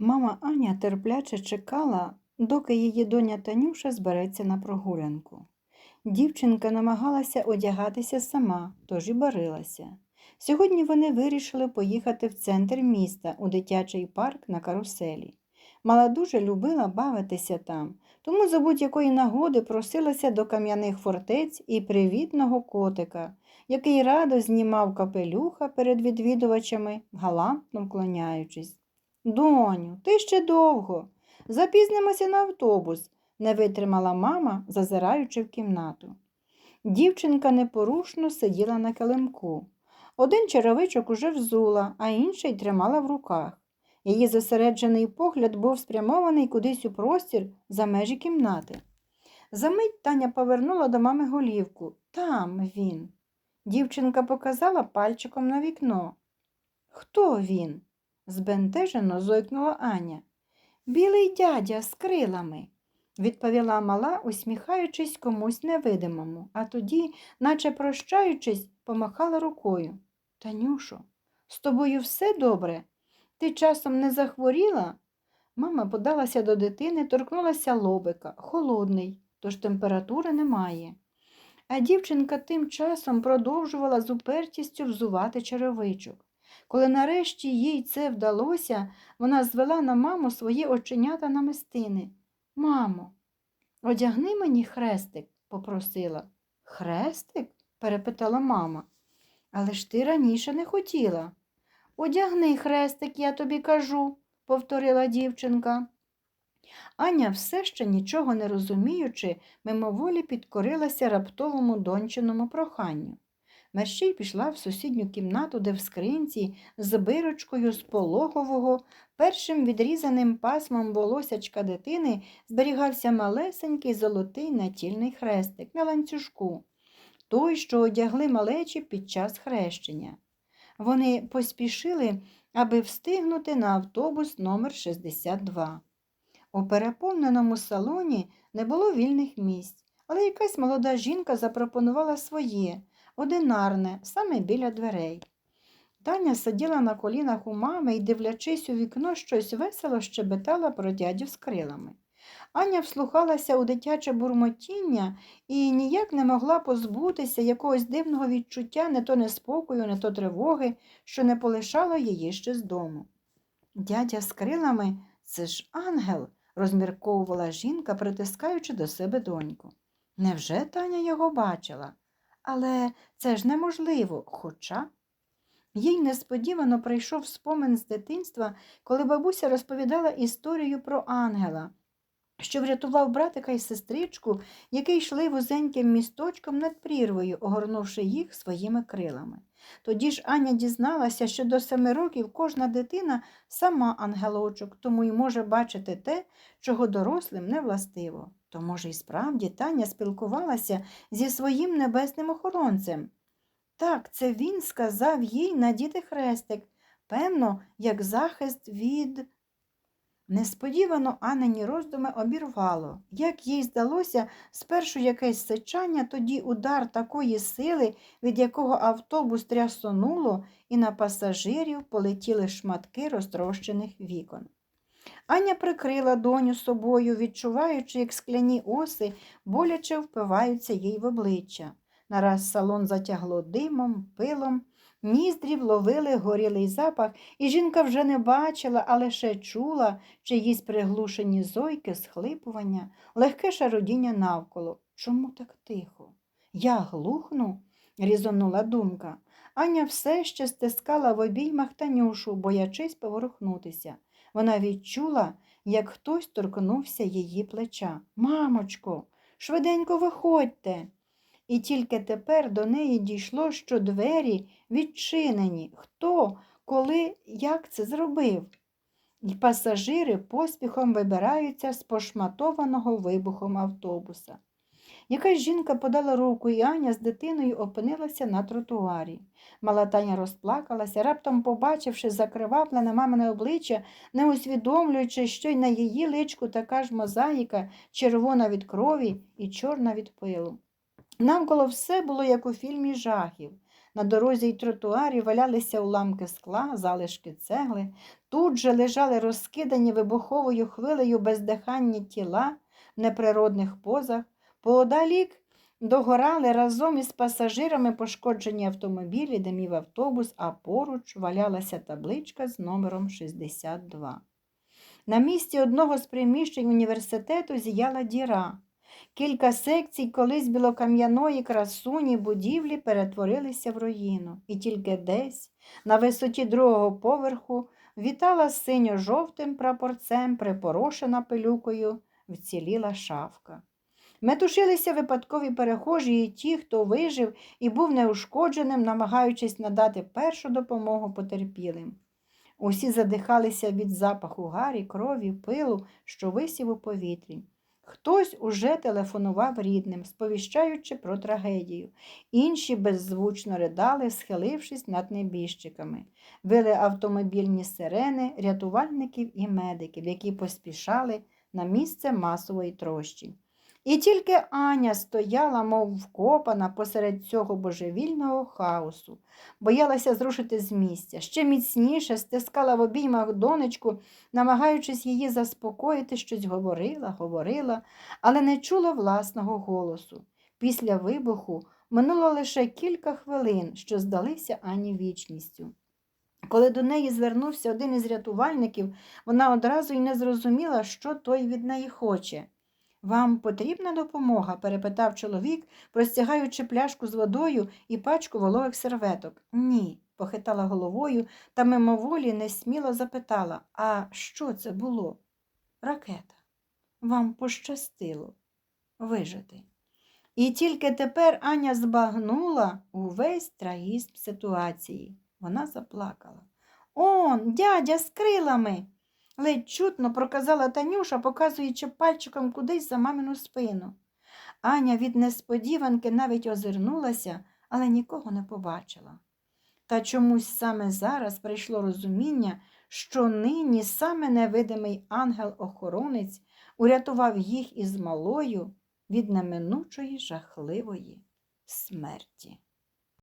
Мама Аня терпляче чекала, доки її доня Танюша збереться на прогулянку. Дівчинка намагалася одягатися сама, тож і барилася. Сьогодні вони вирішили поїхати в центр міста у дитячий парк на каруселі. Мала дуже любила бавитися там, тому за будь-якої нагоди просилася до кам'яних фортець і привітного котика, який радо знімав капелюха перед відвідувачами, галантно вклоняючись. Доню, ти ще довго. Запізнимося на автобус, не витримала мама, зазираючи в кімнату. Дівчинка непорушно сиділа на килимку. Один черевичок уже взула, а інший тримала в руках. Її зосереджений погляд був спрямований кудись у простір за межі кімнати. Замить Таня повернула до мами голівку. Там він. Дівчинка показала пальчиком на вікно. Хто він? Збентежено зойкнула Аня. Білий дядя з крилами, відповіла мала, усміхаючись комусь невидимому, а тоді, наче прощаючись, помахала рукою. Танюшо, з тобою все добре? Ти часом не захворіла? Мама подалася до дитини, торкнулася лобика, холодний, тож температури немає. А дівчинка тим часом продовжувала з упертістю взувати черевичок. Коли нарешті їй це вдалося, вона звела на маму свої оченята на мистини. Мамо, одягни мені хрестик, попросила. Хрестик? перепитала мама. Але ж ти раніше не хотіла. Одягни хрестик, я тобі кажу, повторила дівчинка. Аня, все ще нічого не розуміючи, мимоволі підкорилася раптовому дончиному проханню. Мерщій пішла в сусідню кімнату, де в скринці з бирочкою з пологового, першим відрізаним пасмом волосячка дитини зберігався малесенький золотий натільний хрестик на ланцюжку, той, що одягли малечі під час хрещення. Вони поспішили, аби встигнути на автобус номер 62. У переповненому салоні не було вільних місць, але якась молода жінка запропонувала своє одинарне, саме біля дверей. Таня сиділа на колінах у мами і, дивлячись у вікно, щось весело щебетала про дядю з крилами. Аня вслухалася у дитяче бурмотіння і ніяк не могла позбутися якогось дивного відчуття не то неспокою, не то тривоги, що не полишало її ще з дому. Дядя з крилами це ж ангел, розмірковувала жінка, притискаючи до себе доньку. Невже Таня його бачила? Але це ж неможливо, хоча. Їй несподівано прийшов спомин з дитинства, коли бабуся розповідала історію про ангела, що врятував братика і сестричку, які йшли вузеньким місточком над прірвою, огорнувши їх своїми крилами. Тоді ж Аня дізналася, що до семи років кожна дитина сама ангелочок, тому й може бачити те, чого дорослим не властиво. То, може, і справді Таня спілкувалася зі своїм небесним охоронцем. Так, це він сказав їй надіти хрестик, певно, як захист від. Несподівано Анені роздуми обірвало. Як їй здалося, спершу якесь сичання, тоді удар такої сили, від якого автобус трясонуло, і на пасажирів полетіли шматки розтрощених вікон. Аня прикрила доню собою, відчуваючи, як скляні оси боляче впиваються їй в обличчя. Нараз салон затягло димом, пилом, ніздрів ловили горілий запах, і жінка вже не бачила, а лише чула чиїсь приглушені зойки, схлипування, легке шародіння навколо. Чому так тихо? Я глухну? різонула думка. Аня все ще стискала в обіймах Танюшу, боячись поворухнутися. Вона відчула, як хтось торкнувся її плеча. Мамочко, швиденько виходьте. І тільки тепер до неї дійшло, що двері відчинені. Хто, коли, як це зробив? І пасажири поспіхом вибираються з пошматованого вибухом автобуса. Якась жінка подала руку, і Аня з дитиною опинилася на тротуарі. Мала Таня розплакалася, раптом побачивши закривавлене мамине обличчя, не усвідомлюючи, що й на її личку така ж мозаїка, червона від крові і чорна від пилу. Навколо все було, як у фільмі жахів. На дорозі й тротуарі валялися уламки скла, залишки цегли. Тут же лежали розкидані вибуховою хвилею бездиханні тіла в неприродних позах. Поодалік догорали разом із пасажирами пошкоджені автомобілі, димів автобус, а поруч валялася табличка з номером 62. На місці одного з приміщень університету зіяла діра. Кілька секцій колись білокам'яної красуні будівлі перетворилися в руїну, і тільки десь, на висоті другого поверху, вітала синьо-жовтим прапорцем, припорошена пилюкою, вціліла шафка. Метушилися випадкові перехожі і ті, хто вижив і був неушкодженим, намагаючись надати першу допомогу потерпілим. Усі задихалися від запаху гарі, крові, пилу, що висів у повітрі. Хтось уже телефонував рідним, сповіщаючи про трагедію. Інші беззвучно ридали, схилившись над небіжчиками. Вили автомобільні сирени, рятувальників і медиків, які поспішали на місце масової трощі. І тільки Аня стояла, мов вкопана посеред цього божевільного хаосу, боялася зрушити з місця, ще міцніше стискала в обіймах донечку, намагаючись її заспокоїти, щось говорила, говорила, але не чула власного голосу. Після вибуху минуло лише кілька хвилин, що здалися Ані вічністю. Коли до неї звернувся один із рятувальників, вона одразу й не зрозуміла, що той від неї хоче. Вам потрібна допомога? перепитав чоловік, простягаючи пляшку з водою і пачку вологих серветок. Ні, похитала головою та мимоволі несміло запитала, а що це було? Ракета. Вам пощастило вижити. І тільки тепер Аня збагнула увесь трагізм ситуації. Вона заплакала. Он, дядя з крилами ледь чутно проказала Танюша, показуючи пальчиком кудись за мамину спину. Аня від несподіванки навіть озирнулася, але нікого не побачила. Та чомусь саме зараз прийшло розуміння, що нині саме невидимий ангел-охоронець урятував їх із малою від неминучої жахливої смерті.